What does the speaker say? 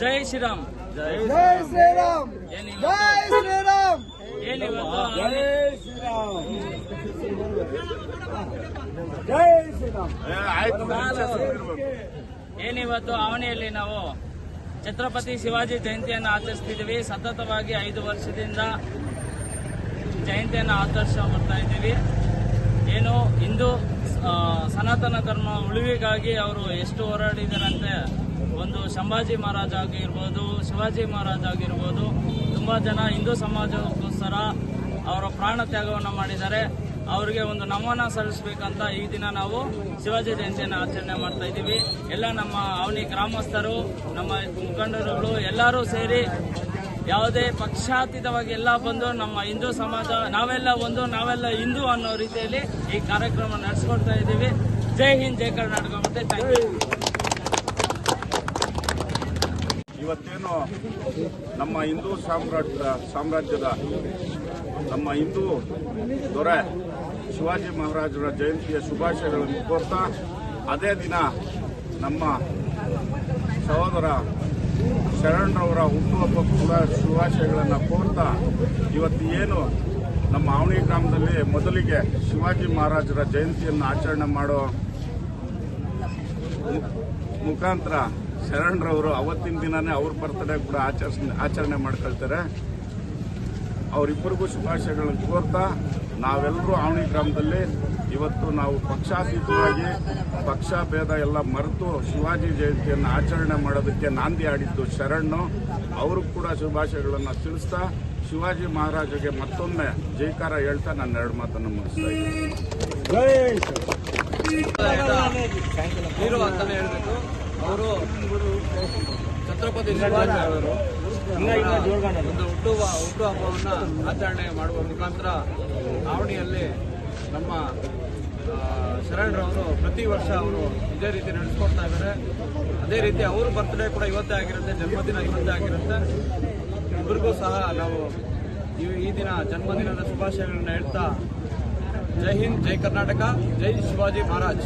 ಜೈ ಶ್ರೀರಾಮ್. ಜೈ ಶ್ರೀರಾಮ್. ಏನಿವತ್ತು ಜೈ ಶ್ರೀರಾಮ್. ಏನಿವತ್ತು ಅವನಿಯಲ್ಲಿ ನಾವು ಛತ್ರಪತಿ ಶಿವಾಜಿ ಜಯಂತಿಯನ್ನು ಆಚರಿಸ್ತಿದ್ದೀವಿ. ಸತತವಾಗಿ ಐದು ವರ್ಷದಿಂದ ಜಯಂತಿಯನ್ನು ಆಚರಿಸ ಬರ್ತಾ ಇದ್ದೀವಿ. ಏನು ಹಿಂದೂ ಆ, ಸನಾತನ ಧರ್ಮ ಉಳಿವಿಗಾಗಿ ಅವರು ಎಷ್ಟು ಹೋರಾಡಿದಾರಂತೆ, ಒಂದು ಸಂಭಾಜಿ ಮಹಾರಾಜ ಆಗಿರ್ಬೋದು, ಶಿವಾಜಿ ಮಹಾರಾಜ ಆಗಿರ್ಬೋದು, ತುಂಬ ಜನ ಹಿಂದೂ ಸಮಾಜಕ್ಕೋಸ್ಕರ ಅವರ ಪ್ರಾಣ ತ್ಯಾಗವನ್ನು ಮಾಡಿದ್ದಾರೆ. ಅವರಿಗೆ ಒಂದು ನಮನ ಸಲ್ಲಿಸಬೇಕಂತ ಈ ದಿನ ನಾವು ಶಿವಾಜಿ ಜಯಂತಿಯನ್ನು ಆಚರಣೆ ಮಾಡ್ತಾ ಇದ್ದೀವಿ. ಎಲ್ಲ ನಮ್ಮ ಅವನಿ ಗ್ರಾಮಸ್ಥರು, ನಮ್ಮ ಮುಖಂಡರುಗಳು ಎಲ್ಲರೂ ಸೇರಿ ಯಾವುದೇ ಪಕ್ಷಾತೀತವಾಗಿ ಎಲ್ಲ ಬಂದು ನಮ್ಮ ಹಿಂದೂ ಸಮಾಜ, ನಾವೆಲ್ಲ ಒಂದು, ನಾವೆಲ್ಲ ಹಿಂದೂ ಅನ್ನೋ ರೀತಿಯಲ್ಲಿ ಈ ಕಾರ್ಯಕ್ರಮ ನಡೆಸ್ಕೊಡ್ತಾ ಇದ್ದೀವಿ. ಜೈ ಹಿಂದ್, ಜೈ ಕರ್ನಾಟಕ ಮತ್ತೆ ಇವತ್ತೇನು ನಮ್ಮ ಹಿಂದೂ ಸಾಮ್ರಾಜ್ಯದ ಸಾಮ್ರಾಜ್ಯದ ನಮ್ಮ ಹಿಂದೂ ದೊರೆ ಶಿವಾಜಿ ಮಹಾರಾಜರ ಜಯಂತಿಯ ಶುಭಾಶಯಗಳನ್ನು ಕೋರ್ತಾ, ಅದೇ ದಿನ ನಮ್ಮ ಸಹೋದರ ಶರಣರವರ ಹುಟ್ಟುಹಬ್ಬ ಕೂಡ ಶುಭಾಶಯಗಳನ್ನು ಕೋರ್ತಾ ಇವತ್ತು ಏನು ನಮ್ಮ ಆವಣಿ ಗ್ರಾಮದಲ್ಲಿ ಮೊದಲಿಗೆ ಶಿವಾಜಿ ಮಹಾರಾಜರ ಜಯಂತಿಯನ್ನು ಆಚರಣೆ ಮಾಡೋ ಮುಖಾಂತರ ಶರಣರವರು ಅವತ್ತಿನ ದಿನವೇ ಅವ್ರ ಬರ್ತಡೇ ಕೂಡ ಆಚರಿಸ್ ಆಚರಣೆ ಮಾಡ್ಕೊಳ್ತಾರೆ. ಅವರಿಬ್ಬರಿಗೂ ಶುಭಾಶಯಗಳನ್ನು ಕೋರ್ತಾ ನಾವೆಲ್ಲರೂ ಆವಣಿ ಗ್ರಾಮದಲ್ಲಿ ಇವತ್ತು ನಾವು ಪಕ್ಷಾತೀತವಾಗಿ ಪಕ್ಷ ಭೇದ ಎಲ್ಲ ಮರೆತು ಶಿವಾಜಿ ಜಯಂತಿಯನ್ನು ಆಚರಣೆ ಮಾಡೋದಕ್ಕೆ ನಾಂದಿ ಆಡಿದ್ದು ಶರಣು. ಅವರು ಕೂಡ ಶುಭಾಶಯಗಳನ್ನು ತಿಳಿಸ್ತಾ ಶಿವಾಜಿ ಮಹಾರಾಜಗೆ ಮತ್ತೊಮ್ಮೆ ಜೈಕಾರ ಹೇಳ್ತಾ ನನ್ನ ಎರಡು ಮಾತನ್ನು ಮುಗಿಸ್ತಾ ಇದ್ದೀನಿ. ಛತ್ರಪತಿ ಅವರು ಒಂದು ಹುಟ್ಟುವ ಹುಟ್ಟು ಹಬ್ಬವನ್ನು ಆಚರಣೆ ಮಾಡುವ ಮುಖಾಂತರ ಆವಣಿಯಲ್ಲಿ ನಮ್ಮ ಶರಣರವರು ಪ್ರತಿ ವರ್ಷ ಅವರು ಇದೇ ರೀತಿ ನಡೆಸ್ಕೊಡ್ತಾ ಇದ್ದಾರೆ. ಅದೇ ರೀತಿ ಅವ್ರ ಬರ್ತ್ಡೇ ಕೂಡ ಇವತ್ತೇ ಆಗಿರುತ್ತೆ, ಜನ್ಮದಿನ ಇವತ್ತೇ ಆಗಿರುತ್ತೆ. ಇಬ್ಬರಿಗೂ ಸಹ ನಾವು ಈ ದಿನ ಜನ್ಮದಿನದ ಶುಭಾಶಯಗಳನ್ನು ಹೇಳ್ತಾ ಜೈ ಹಿಂದ್, ಜೈ ಕರ್ನಾಟಕ, ಜೈ ಶಿವಾಜಿ ಮಹಾರಾಜ್.